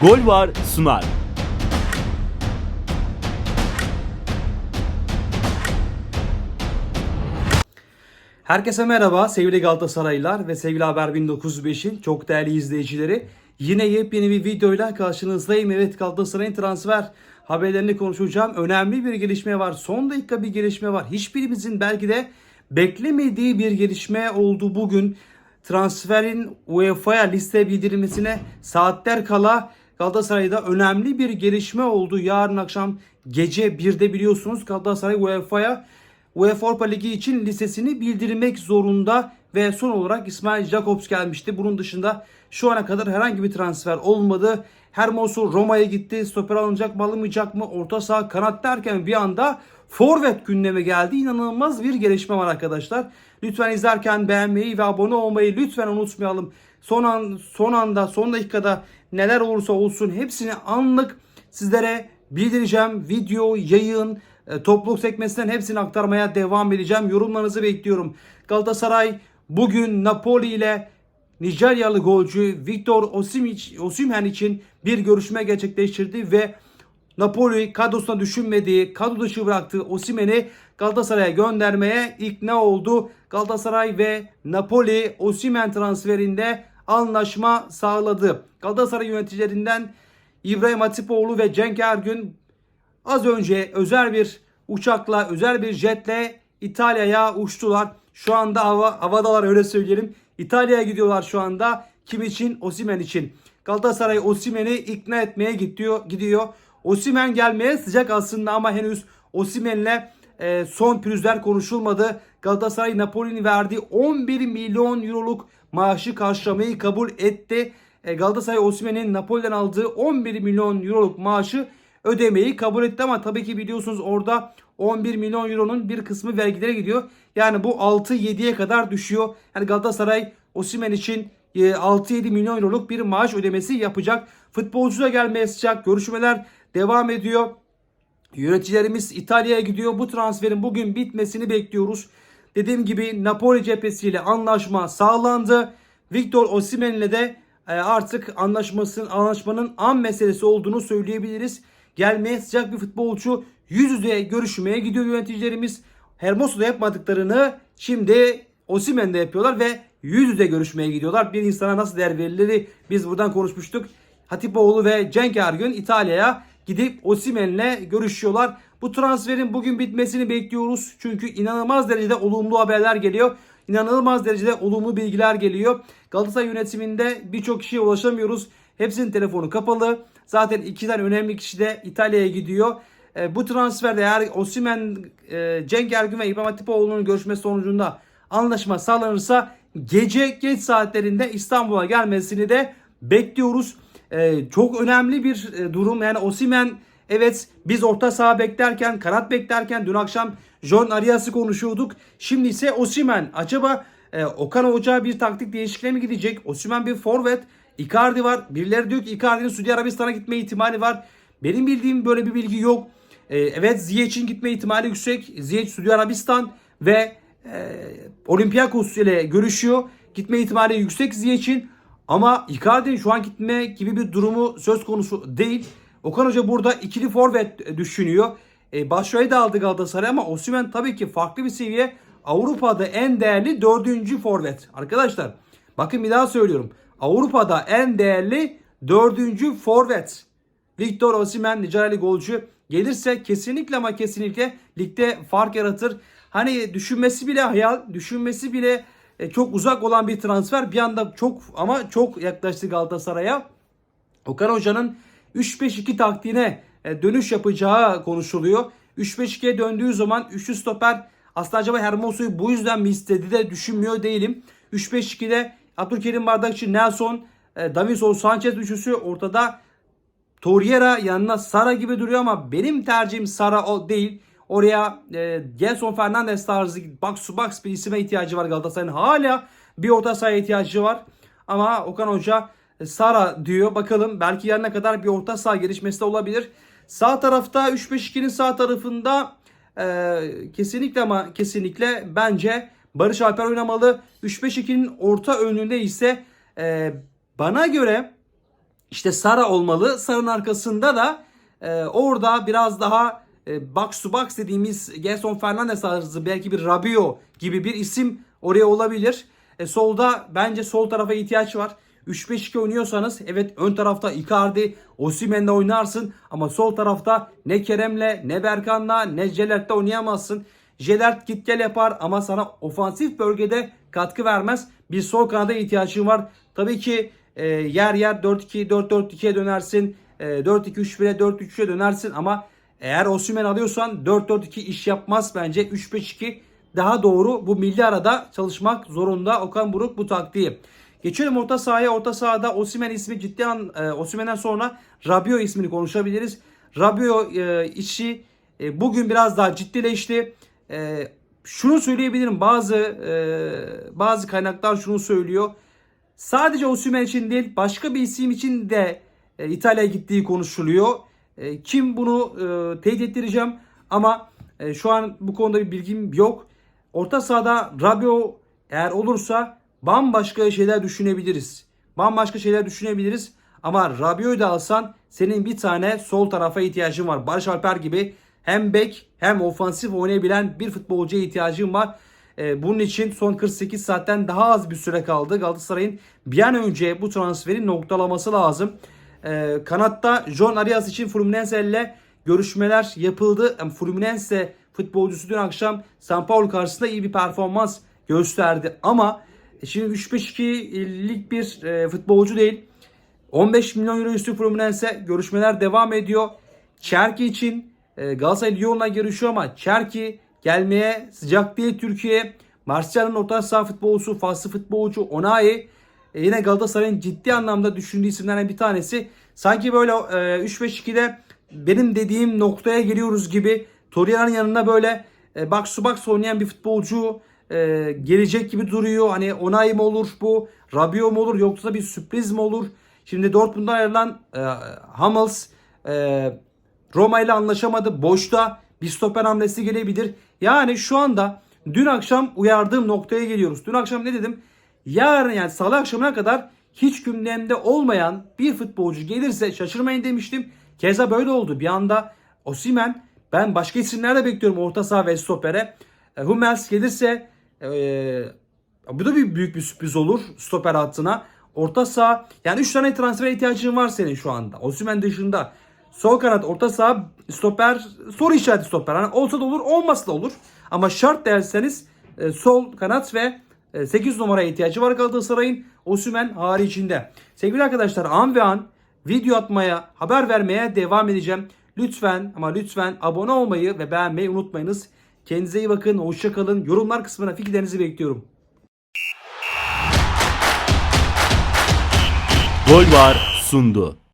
Gol var sunar. Herkese merhaba sevgili Galatasaraylılar ve sevgili Haber 1905'in çok değerli izleyicileri. Yine yepyeni bir videoyla karşınızdayım. Evet Galatasaray'ın transfer haberlerini konuşacağım. Önemli bir gelişme var. Son dakika bir gelişme var. Hiçbirimizin belki de beklemediği bir gelişme oldu bugün. Transferin UEFA'ya liste bildirilmesine saatler kala Galatasaray'da önemli bir gelişme oldu. Yarın akşam gece 1'de biliyorsunuz Galatasaray UEFA'ya UEFA Avrupa Ligi için listesini bildirmek zorunda ve son olarak İsmail Jakobs gelmişti. Bunun dışında şu ana kadar herhangi bir transfer olmadı. Hermoso Roma'ya gitti. Stoper alınacak mı alınmayacak mı? Orta saha kanat derken bir anda forvet gündeme geldi. İnanılmaz bir gelişme var arkadaşlar. Lütfen izlerken beğenmeyi ve abone olmayı lütfen unutmayalım. Son an son anda son dakikada neler olursa olsun hepsini anlık sizlere bildireceğim. Video, yayın, e, topluluk sekmesinden hepsini aktarmaya devam edeceğim. Yorumlarınızı bekliyorum. Galatasaray bugün Napoli ile Nijeryalı golcü Victor Osimhen için bir görüşme gerçekleştirdi ve Napoli kadrosuna düşünmediği, kadro dışı bıraktığı Osimhen'i Galatasaray'a göndermeye ikna oldu. Galatasaray ve Napoli Osimhen transferinde anlaşma sağladı. Galatasaray yöneticilerinden İbrahim Hatipoğlu ve Cenk Ergün Az önce özel bir uçakla, özel bir jetle İtalya'ya uçtular. Şu anda hava, havadalar öyle söyleyelim. İtalya'ya gidiyorlar şu anda. Kim için? Osimen için. Galatasaray Osimen'i ikna etmeye gidiyor. gidiyor. Osimen gelmeye sıcak aslında ama henüz Osimen'le e, son pürüzler konuşulmadı. Galatasaray Napoli'nin verdiği 11 milyon euroluk maaşı karşılamayı kabul etti. E, Galatasaray Osimen'in Napoli'den aldığı 11 milyon euroluk maaşı ödemeyi kabul etti ama tabii ki biliyorsunuz orada 11 milyon euronun bir kısmı vergilere gidiyor. Yani bu 6-7'ye kadar düşüyor. Yani Galatasaray Osimhen için 6-7 milyon euroluk bir maaş ödemesi yapacak. Futbolcu da gelmeye sıcak. Görüşmeler devam ediyor. Yöneticilerimiz İtalya'ya gidiyor. Bu transferin bugün bitmesini bekliyoruz. Dediğim gibi Napoli cephesiyle anlaşma sağlandı. Victor Osimhen ile de e, artık anlaşmasının anlaşmanın an meselesi olduğunu söyleyebiliriz. Gelmeye sıcak bir futbolcu yüz yüze görüşmeye gidiyor yöneticilerimiz. Hermoso'da yapmadıklarını şimdi Osimhen'de yapıyorlar ve yüz yüze görüşmeye gidiyorlar. Bir insana nasıl değer verilir biz buradan konuşmuştuk. Hatipoğlu ve Cenk Ergün İtalya'ya gidip Osimhen'le görüşüyorlar. Bu transferin bugün bitmesini bekliyoruz. Çünkü inanılmaz derecede olumlu haberler geliyor. İnanılmaz derecede olumlu bilgiler geliyor. Galatasaray yönetiminde birçok kişiye ulaşamıyoruz. Hepsinin telefonu kapalı. Zaten iki tane önemli kişi de İtalya'ya gidiyor. E, bu transferde eğer Osimhen, e, Cenk Ergün ve İbrahim Hatipoğlu'nun görüşmesi sonucunda anlaşma sağlanırsa gece geç saatlerinde İstanbul'a gelmesini de bekliyoruz. E, çok önemli bir e, durum. Yani Osimhen evet biz orta saha beklerken, kanat beklerken dün akşam John Arias'ı konuşuyorduk. Şimdi ise Osimhen. Acaba e, Okan Hoca bir taktik değişikliğe mi gidecek? Osimhen bir forvet. Icardi var. Birileri diyor ki Icardi'nin Suudi Arabistan'a gitme ihtimali var. Benim bildiğim böyle bir bilgi yok. Ee, evet Ziyech'in gitme ihtimali yüksek. Ziyech Suudi Arabistan ve e, Olympiakos ile görüşüyor. Gitme ihtimali yüksek Ziyech'in. Ama Icardi'nin şu an gitme gibi bir durumu söz konusu değil. Okan Hoca burada ikili forvet düşünüyor. E, Başray'ı da aldı Galatasaray ama Osimhen tabii ki farklı bir seviye. Avrupa'da en değerli dördüncü forvet. Arkadaşlar bakın bir daha söylüyorum. Avrupa'da en değerli dördüncü forvet. Victor Osimhen Nijeryalı golcü gelirse kesinlikle ama kesinlikle ligde fark yaratır. Hani düşünmesi bile hayal, düşünmesi bile e, çok uzak olan bir transfer bir anda çok ama çok yaklaştı Galatasaray'a. Okan Hoca'nın 3-5-2 taktiğine e, dönüş yapacağı konuşuluyor. 3-5-2'ye döndüğü zaman üçlü stoper aslında acaba Hermoso'yu bu yüzden mi istedi de düşünmüyor değilim. 3-5-2'de Abdülkerim Bardakçı, Nelson, e, Davinson, Sanchez üçlüsü ortada. Torreira yanına Sara gibi duruyor ama benim tercihim Sara o değil. Oraya e, Gelson Fernandes tarzı box to box bir isime ihtiyacı var Galatasaray'ın. Hala bir orta sahaya ihtiyacı var. Ama Okan Hoca e, Sara diyor. Bakalım belki yarına kadar bir orta saha gelişmesi de olabilir. Sağ tarafta 3-5-2'nin sağ tarafında e, kesinlikle ama kesinlikle bence Barış Alper oynamalı. 3-5-2'nin orta önünde ise e, bana göre işte Sara olmalı. Sara'nın arkasında da e, orada biraz daha box to box dediğimiz Gerson Fernandez tarzı belki bir Rabio gibi bir isim oraya olabilir. E, solda bence sol tarafa ihtiyaç var. 3-5-2 oynuyorsanız evet ön tarafta Icardi, Osimhen'le oynarsın ama sol tarafta ne Kerem'le ne Berkan'la ne Jelert'le oynayamazsın. Jelert git gel yapar ama sana ofansif bölgede katkı vermez. Bir sol kanada ihtiyacın var. Tabii ki e, yer yer 4-2-4-4-2'ye dönersin. E, 4-2-3-1'e 4-3'e dönersin ama eğer Osimhen alıyorsan 4-4-2 iş yapmaz bence. 3-5-2 daha doğru. Bu milli arada çalışmak zorunda Okan Buruk bu taktiği. Geçelim orta sahaya. Orta sahada Osimhen ismi ciddi an e, Osimhen'den sonra Rabio ismini konuşabiliriz. Rabio e, işi e, bugün biraz daha ciddileşti. E, şunu söyleyebilirim. Bazı e, bazı kaynaklar şunu söylüyor. Sadece Osimhen için değil başka bir isim için de e, İtalya'ya gittiği konuşuluyor. E, kim bunu e, teyit ettireceğim ama e, şu an bu konuda bir bilgim yok. Orta sahada Rabio eğer olursa bambaşka şeyler düşünebiliriz. Bambaşka şeyler düşünebiliriz. Ama Rabio'yu da alsan senin bir tane sol tarafa ihtiyacın var. Barış Alper gibi hem bek hem ofansif oynayabilen bir futbolcuya ihtiyacın var. Ee, bunun için son 48 saatten daha az bir süre kaldı. Galatasaray'ın bir an önce bu transferi noktalaması lazım. Ee, kanatta John Arias için Fluminense ile görüşmeler yapıldı. Yani Fluminense futbolcusu dün akşam San Paulo karşısında iyi bir performans gösterdi. Ama şimdi 3-5-2'lik bir e, futbolcu değil. 15 milyon euro üstü Fluminense görüşmeler devam ediyor. Çerki için e, Galatasaray Lyon'la görüşüyor ama Çerki gelmeye sıcak değil Türkiye. Martial'ın orta saha futbolcusu, faslı futbolcu Onayi e, yine Galatasaray'ın ciddi anlamda düşündüğü isimlerden bir tanesi. Sanki böyle e, 3-5-2'de benim dediğim noktaya geliyoruz gibi Torreira'nın yanında böyle e, box to box oynayan bir futbolcu e, gelecek gibi duruyor. Hani Onay mı olur bu? Rabio mu olur? Yoksa bir sürpriz mi olur? Şimdi Dortmund'dan ayrılan e, Hummels e, Roma ile anlaşamadı. Boşta bir stoper hamlesi gelebilir. Yani şu anda dün akşam uyardığım noktaya geliyoruz. Dün akşam ne dedim? Yarın yani salı akşamına kadar hiç gündemde olmayan bir futbolcu gelirse şaşırmayın demiştim. Keza böyle oldu. Bir anda Osimen ben başka isimler de bekliyorum orta saha ve stopere. E, Hummels gelirse e, bu da bir büyük bir sürpriz olur stoper hattına. Orta saha yani 3 tane transfer ihtiyacın var senin şu anda. Osimhen dışında. Sol kanat, orta saha, stoper, soru işareti stoper. Hani olsa da olur, olmasa da olur. Ama şart derseniz e, sol kanat ve 8 numaraya ihtiyacı var Galatasaray'ın. Osimhen haricinde. Sevgili arkadaşlar an ve an video atmaya, haber vermeye devam edeceğim. Lütfen ama lütfen abone olmayı ve beğenmeyi unutmayınız. Kendinize iyi bakın, hoşça kalın. Yorumlar kısmına fikirlerinizi bekliyorum. Gol var sundu.